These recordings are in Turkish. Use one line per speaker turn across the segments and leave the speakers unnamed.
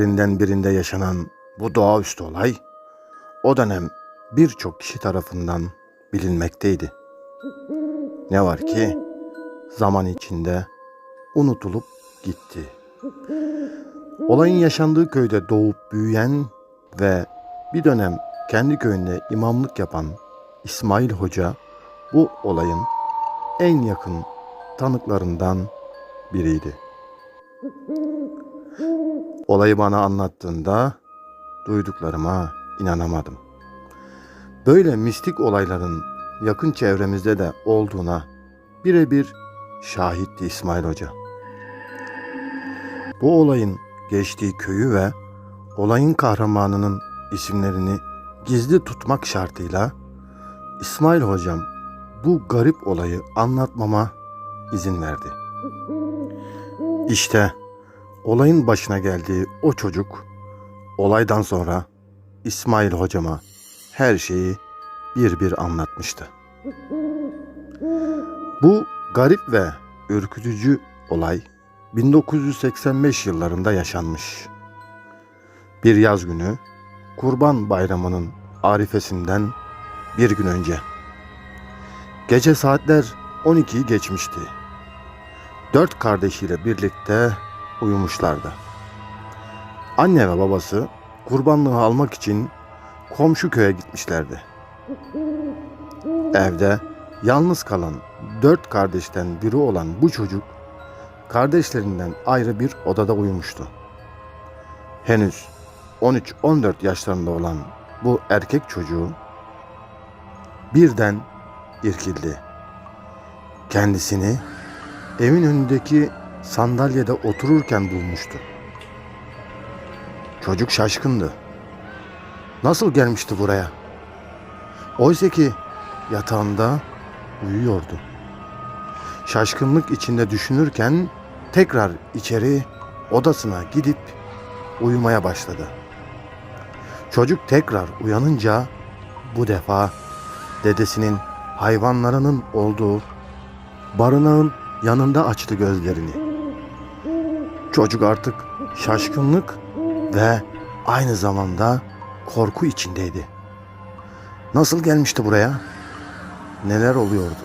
Lerinden birinde yaşanan bu doğaüstü olay o dönem birçok kişi tarafından bilinmekteydi. Ne var ki zaman içinde unutulup gitti. Olayın yaşandığı köyde doğup büyüyen ve bir dönem kendi köyünde imamlık yapan İsmail Hoca bu olayın en yakın tanıklarından biriydi. Olayı bana anlattığında duyduklarıma inanamadım. Böyle mistik olayların yakın çevremizde de olduğuna birebir şahitti İsmail Hoca. Bu olayın geçtiği köyü ve olayın kahramanının isimlerini gizli tutmak şartıyla İsmail Hocam bu garip olayı anlatmama izin verdi. İşte olayın başına geldiği o çocuk olaydan sonra İsmail hocama her şeyi bir bir anlatmıştı. Bu garip ve ürkütücü olay 1985 yıllarında yaşanmış. Bir yaz günü Kurban Bayramı'nın arifesinden bir gün önce. Gece saatler 12'yi geçmişti. Dört kardeşiyle birlikte uyumuşlardı. Anne ve babası kurbanlığı almak için komşu köye gitmişlerdi. Evde yalnız kalan dört kardeşten biri olan bu çocuk kardeşlerinden ayrı bir odada uyumuştu. Henüz 13-14 yaşlarında olan bu erkek çocuğu birden irkildi. Kendisini evin önündeki sandalyede otururken bulmuştu. Çocuk şaşkındı. Nasıl gelmişti buraya? Oysa ki yatağında uyuyordu. Şaşkınlık içinde düşünürken tekrar içeri odasına gidip uyumaya başladı. Çocuk tekrar uyanınca bu defa dedesinin hayvanlarının olduğu barınağın yanında açtı gözlerini. Çocuk artık şaşkınlık ve aynı zamanda korku içindeydi. Nasıl gelmişti buraya? Neler oluyordu?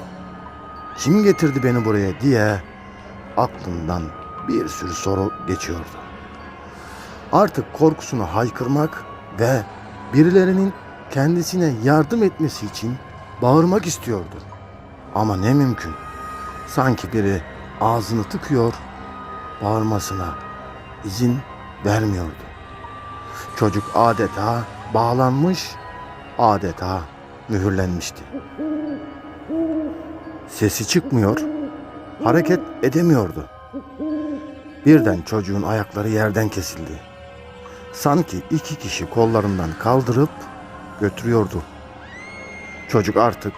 Kim getirdi beni buraya diye aklından bir sürü soru geçiyordu. Artık korkusunu haykırmak ve birilerinin kendisine yardım etmesi için bağırmak istiyordu. Ama ne mümkün. Sanki biri ağzını tıkıyor, bağırmasına izin vermiyordu. Çocuk adeta bağlanmış, adeta mühürlenmişti. Sesi çıkmıyor, hareket edemiyordu. Birden çocuğun ayakları yerden kesildi. Sanki iki kişi kollarından kaldırıp götürüyordu. Çocuk artık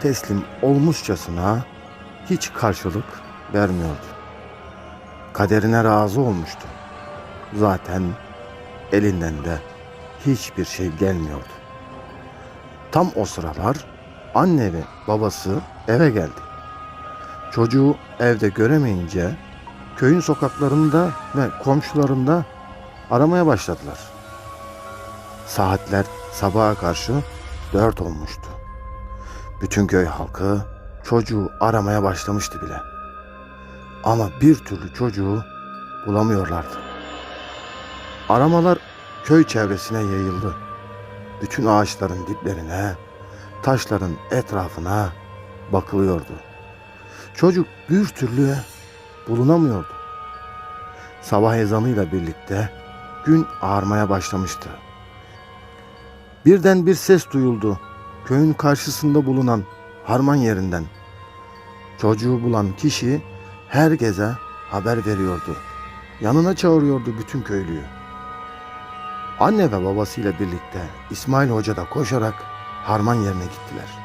teslim olmuşçasına hiç karşılık vermiyordu. Kaderine razı olmuştu. Zaten elinden de hiçbir şey gelmiyordu. Tam o sıralar anne ve babası eve geldi. Çocuğu evde göremeyince köyün sokaklarında ve komşularında aramaya başladılar. Saatler sabaha karşı dört olmuştu. Bütün köy halkı çocuğu aramaya başlamıştı bile. Ama bir türlü çocuğu bulamıyorlardı. Aramalar köy çevresine yayıldı. Bütün ağaçların diplerine, taşların etrafına bakılıyordu. Çocuk bir türlü bulunamıyordu. Sabah ezanıyla birlikte gün ağarmaya başlamıştı. Birden bir ses duyuldu. Köyün karşısında bulunan harman yerinden. Çocuğu bulan kişi herkese haber veriyordu. Yanına çağırıyordu bütün köylüyü. Anne ve babasıyla birlikte İsmail Hoca da koşarak harman yerine gittiler.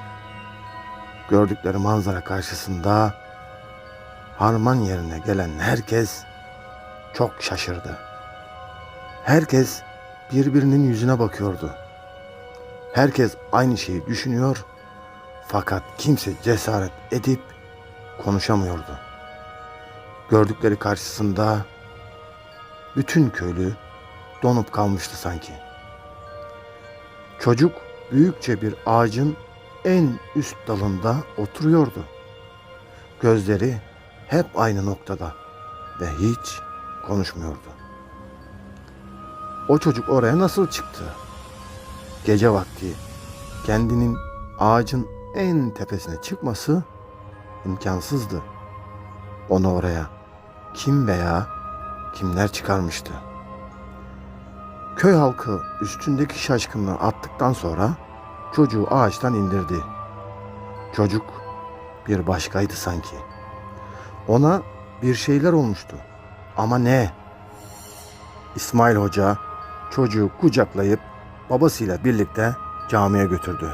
Gördükleri manzara karşısında harman yerine gelen herkes çok şaşırdı. Herkes birbirinin yüzüne bakıyordu. Herkes aynı şeyi düşünüyor Fakat kimse cesaret edip konuşamıyordu. Gördükleri karşısında bütün köylü donup kalmıştı sanki. Çocuk büyükçe bir ağacın en üst dalında oturuyordu. Gözleri hep aynı noktada ve hiç konuşmuyordu. O çocuk oraya nasıl çıktı? Gece vakti kendinin ağacın en tepesine çıkması imkansızdı. Onu oraya kim veya kimler çıkarmıştı? Köy halkı üstündeki şaşkınlığı attıktan sonra çocuğu ağaçtan indirdi. Çocuk bir başkaydı sanki. Ona bir şeyler olmuştu. Ama ne? İsmail Hoca çocuğu kucaklayıp babasıyla birlikte camiye götürdü.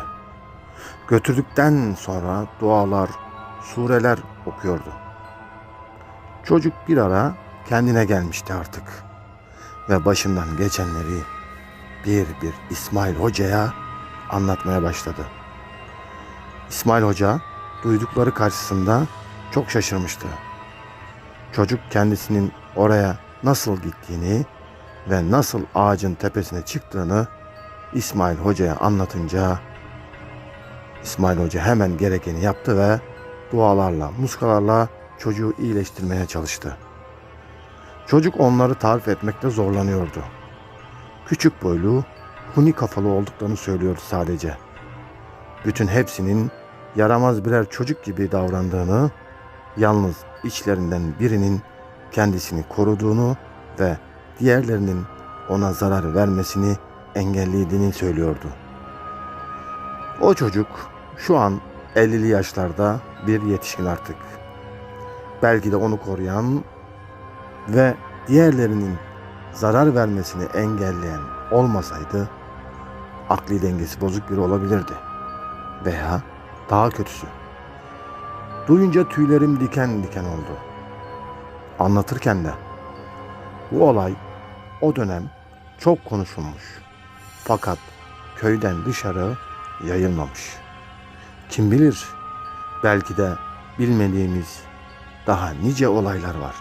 Götürdükten sonra dualar, sureler okuyordu. Çocuk bir ara kendine gelmişti artık ve başından geçenleri bir bir İsmail Hoca'ya anlatmaya başladı. İsmail Hoca duydukları karşısında çok şaşırmıştı. Çocuk kendisinin oraya nasıl gittiğini ve nasıl ağacın tepesine çıktığını İsmail Hoca'ya anlatınca İsmail Hoca hemen gerekeni yaptı ve dualarla, muskalarla çocuğu iyileştirmeye çalıştı. Çocuk onları tarif etmekte zorlanıyordu. Küçük boylu, huni kafalı olduklarını söylüyordu sadece. Bütün hepsinin yaramaz birer çocuk gibi davrandığını, yalnız içlerinden birinin kendisini koruduğunu ve diğerlerinin ona zarar vermesini engellediğini söylüyordu. O çocuk şu an 50'li yaşlarda bir yetişkin artık. Belki de onu koruyan ve diğerlerinin zarar vermesini engelleyen olmasaydı akli dengesi bozuk biri olabilirdi. Veya daha kötüsü. Duyunca tüylerim diken diken oldu. Anlatırken de bu olay o dönem çok konuşulmuş. Fakat köyden dışarı yayılmamış. Kim bilir belki de bilmediğimiz daha nice olaylar var.